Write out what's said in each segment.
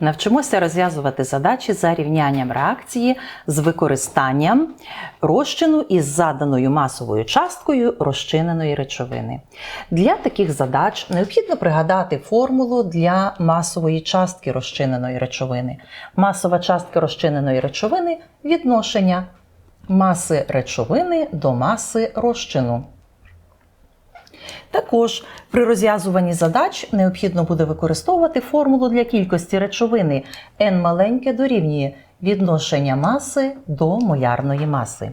Навчимося розв'язувати задачі за рівнянням реакції з використанням розчину із заданою масовою часткою розчиненої речовини. Для таких задач необхідно пригадати формулу для масової частки розчиненої речовини. Масова частка розчиненої речовини відношення маси речовини до маси розчину. Також при розв'язуванні задач необхідно буде використовувати формулу для кількості речовини n маленьке дорівнює відношення маси до молярної маси.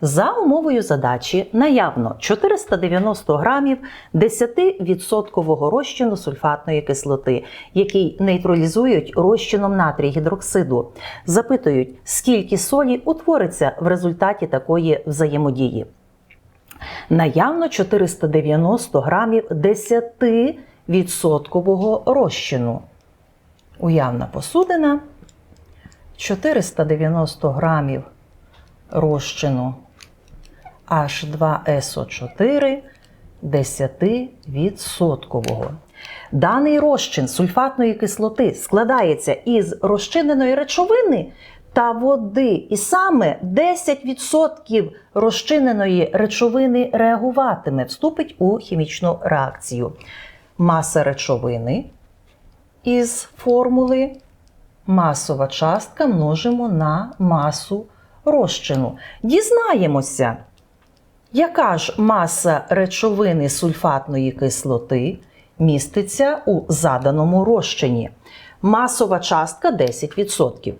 За умовою задачі наявно 490 грамів 10% розчину сульфатної кислоти, який нейтралізують розчином натрій гідроксиду. Запитують, скільки солі утвориться в результаті такої взаємодії. Наявно 490 грамів 10% розчину. Уявна посудина 490 грамів розчину H2SO4 10%. Даний розчин сульфатної кислоти складається із розчиненої речовини та води, і саме 10% розчиненої речовини реагуватиме, вступить у хімічну реакцію. Маса речовини із формули масова частка множимо на масу розчину. Дізнаємося, яка ж маса речовини сульфатної кислоти міститься у заданому розчині. Масова частка 10%.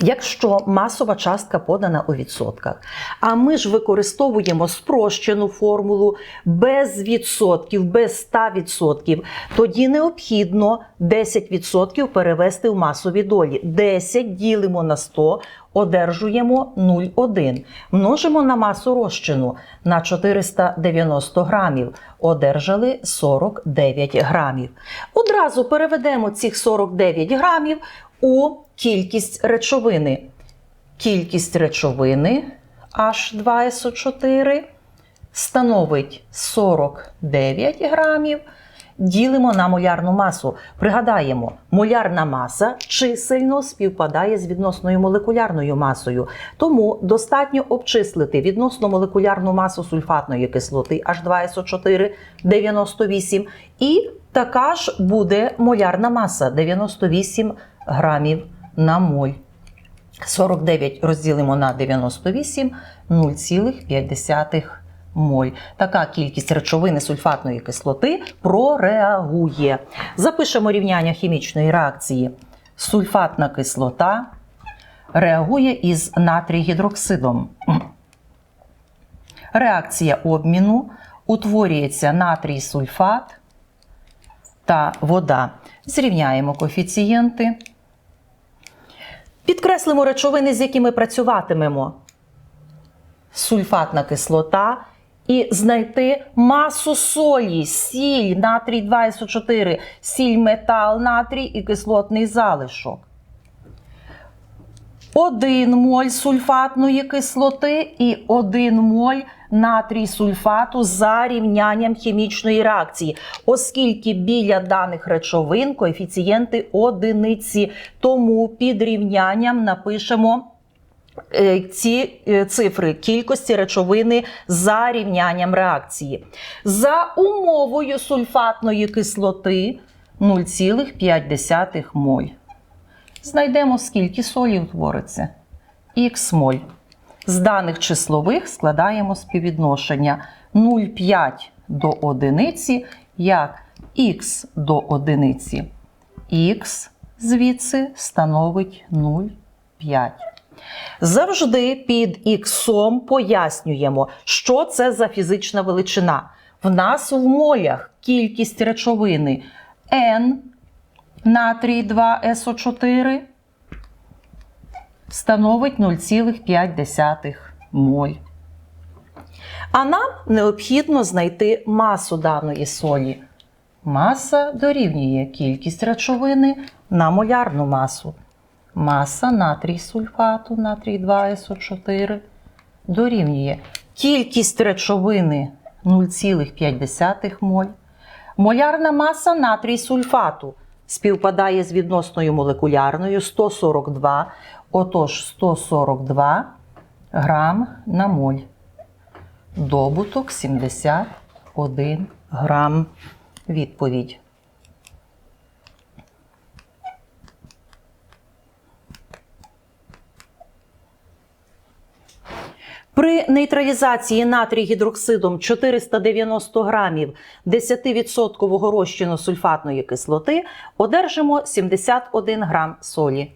Якщо масова частка подана у відсотках, а ми ж використовуємо спрощену формулу без відсотків, без 100%, тоді необхідно 10% перевести в масові долі. 10 ділимо на 100, одержуємо 0,1. Множимо на масу розчину на 490 грамів. Одержали 49 грамів. Одразу переведемо цих 49 грамів у кількість речовини. Кількість речовини H2SO4 становить 49 грамів. Ділимо на молярну масу. Пригадаємо, молярна маса чисельно співпадає з відносною молекулярною масою. Тому достатньо обчислити відносно молекулярну масу сульфатної кислоти H2SO4 98 і така ж буде молярна маса 98 грамів на моль. 49 розділимо на 98 0,5 моль. Така кількість речовини сульфатної кислоти прореагує. Запишемо рівняння хімічної реакції. Сульфатна кислота реагує із натрій гідроксидом. Реакція обміну утворюється натрій сульфат та вода. Зрівняємо коефіцієнти. Підкреслимо речовини, з якими працюватимемо. Сульфатна кислота і знайти масу солі, сіль, натрій 2СО4, сіль, метал, натрій і кислотний залишок. 1 моль сульфатної кислоти і 1 моль натрій сульфату за рівнянням хімічної реакції, оскільки біля даних речовин коефіцієнти одиниці. Тому під рівнянням напишемо ці е, цифри кількості речовини за рівнянням реакції. За умовою сульфатної кислоти 0,5 моль. Знайдемо, скільки солі утвориться. Х моль. З даних числових складаємо співвідношення 0,5 до одиниці, як х до одиниці. Х звідси становить 0,5. Завжди під іксом пояснюємо, що це за фізична величина. В нас в молях кількість речовини N натрій 2СО4 становить 0,5 моль. А нам необхідно знайти масу даної солі. Маса дорівнює кількість речовини на молярну масу. Маса натрій сульфату, натрій 2СО4 дорівнює кількість речовини 0,5 моль. Молярна маса натрій сульфату співпадає з відносною молекулярною 142, отож 142 грам на моль. Добуток 71 грам. Відповідь. При нейтралізації натрій гідроксидом 490 грамів 10% розчину сульфатної кислоти одержимо 71 грам солі.